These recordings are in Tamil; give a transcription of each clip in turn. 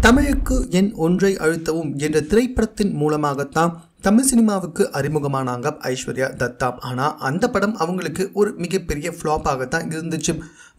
தமிழுக்கு என் ஒன்றை அழுத்தவும் என்ற திரைப்படத்தின் மூலமாகத்தான் தமிழ் சினிமாவுக்கு அறிமுகமானாங்க ஐஸ்வர்யா தத்தா. ஆனால் அந்த படம் அவங்களுக்கு ஒரு மிகப்பெரிய ஃப்ளாப்பாகத்தான் இருந்துச்சு.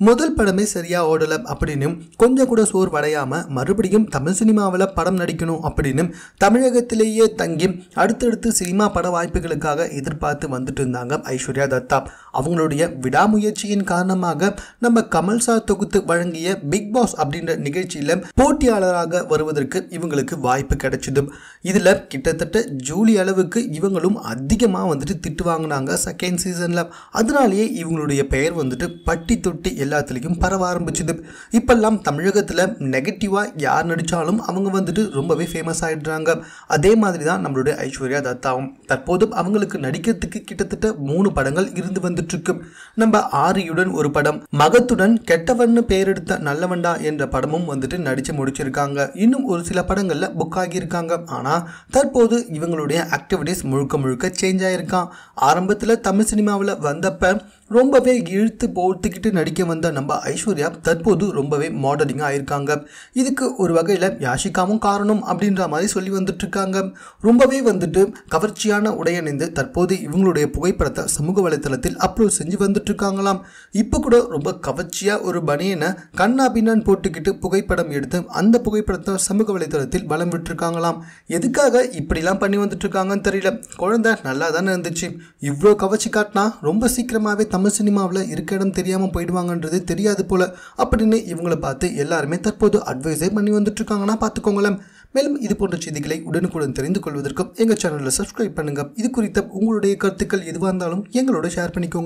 முதல் படமே சரியாக ஓடலை அப்படின்னு கொஞ்சம் கூட சோர் வடையாமல் மறுபடியும் தமிழ் சினிமாவில் படம் நடிக்கணும் அப்படின்னு தமிழகத்திலேயே தங்கி அடுத்தடுத்து சினிமா பட வாய்ப்புகளுக்காக எதிர்பார்த்து வந்துட்டு இருந்தாங்க ஐஸ்வர்யா தத்தா. அவங்களுடைய விடாமுயற்சியின் காரணமாக நம்ம கமல் சார் தொகுத்து வழங்கிய பிக் பாஸ் அப்படின்ற நிகழ்ச்சியில் போட்டியாளராக வருவதற்கு இவங்களுக்கு வாய்ப்பு கிடைச்சது. இதில் கிட்டத்தட்ட ஜூலி அளவுக்கு இவங்களும் அதிகமாக வந்துட்டு திட்டு வாங்கினாங்க செகண்ட் சீசனில் அதனாலேயே இவங்களுடைய பெயர் வந்துட்டு பட்டி தொட்டி எல்லாத்துலேயும் பரவ ஆரம்பிச்சுது. இப்பெல்லாம் தமிழகத்தில் நெகட்டிவாக யார் நடித்தாலும் அவங்க வந்துட்டு ரொம்பவே ஃபேமஸ் ஆகிடுறாங்க அதே மாதிரி தான் நம்மளுடைய ஐஸ்வர்யா தத்தாவும். தற்போது அவங்களுக்கு நடிக்கிறதுக்கு கிட்டத்தட்ட மூணு படங்கள் இருந்து வந்துட்டுருக்கு. நம்ம ஆரியுடன் ஒரு படம் மகத்துடன் கெட்டவன்னு பெயரெடுத்த நல்லவண்டா என்ற படமும் வந்துட்டு நடித்து முடிச்சிருக்காங்க. இன்னும் ஒரு சில படங்களில் புக் ஆகியிருக்காங்க. ஆனால் தற்போது இவங்களுடைய ஆக்டிவிட்டீஸ் முழுக்க முழுக்க சேஞ்ச் ஆயிருக்கான். ஆரம்பத்தில் தமிழ் சினிமாவில் வந்தப்ப ரொம்பவே இழுத்து போர்த்துக்கிட்டு நடிக்க வந்த நம்ம ஐஸ்வர்யா தற்போது ரொம்பவே மாடலிங்காக ஆயிருக்காங்க இதுக்கு ஒரு வகையில் யாஷிகாவும் காரணம் அப்படின்ற மாதிரி சொல்லி வந்துட்டு இருக்காங்க ரொம்பவே வந்துட்டு கவர்ச்சியான உடையணிந்து தற்போது இவங்களுடைய புகைப்படத்தை சமூக வலைத்தளத்தில் அப்லோட் செஞ்சு வந்துட்டு இருக்காங்களாம் இப்போ கூட ரொம்ப கவர்ச்சியாக ஒரு பனியனை கண்ணா பின்னான்னு போட்டுக்கிட்டு புகைப்படம் எடுத்து அந்த புகைப்படத்தை சமூக வலைத்தளத்தில் வளம் விட்டுருக்காங்களாம். எதுக்காக இப்படிலாம் பண்ணி வந்துட்டு இருக்காங்கன்னு தெரியல. குழந்தை நல்லா தானே இருந்துச்சு. இவ்வளோ கவர்ச்சி காட்டினா ரொம்ப சீக்கிரமாகவே தமிழ் சினிமாவில் இருக்க இடம் தெரியாமல் போயிடுவாங்கன்றது தெரியாது போல. அப்படின்னு இவங்கள பார்த்து எல்லாருமே தற்போது அட்வைஸே பண்ணி வந்துட்டு இருக்காங்கன்னா பார்த்துக்கோங்களேன். மேலும் இது போன்ற செய்திகளை உடனுக்குடன் தெரிந்து கொள்வதற்கும் எங்கள் சேனலில் சப்ஸ்கிரைப் பண்ணுங்கள் இது குறித்த உங்களுடைய கருத்துக்கள் எதுவாக இருந்தாலும் எங்களோட ஷேர் பண்ணிக்கோங்க.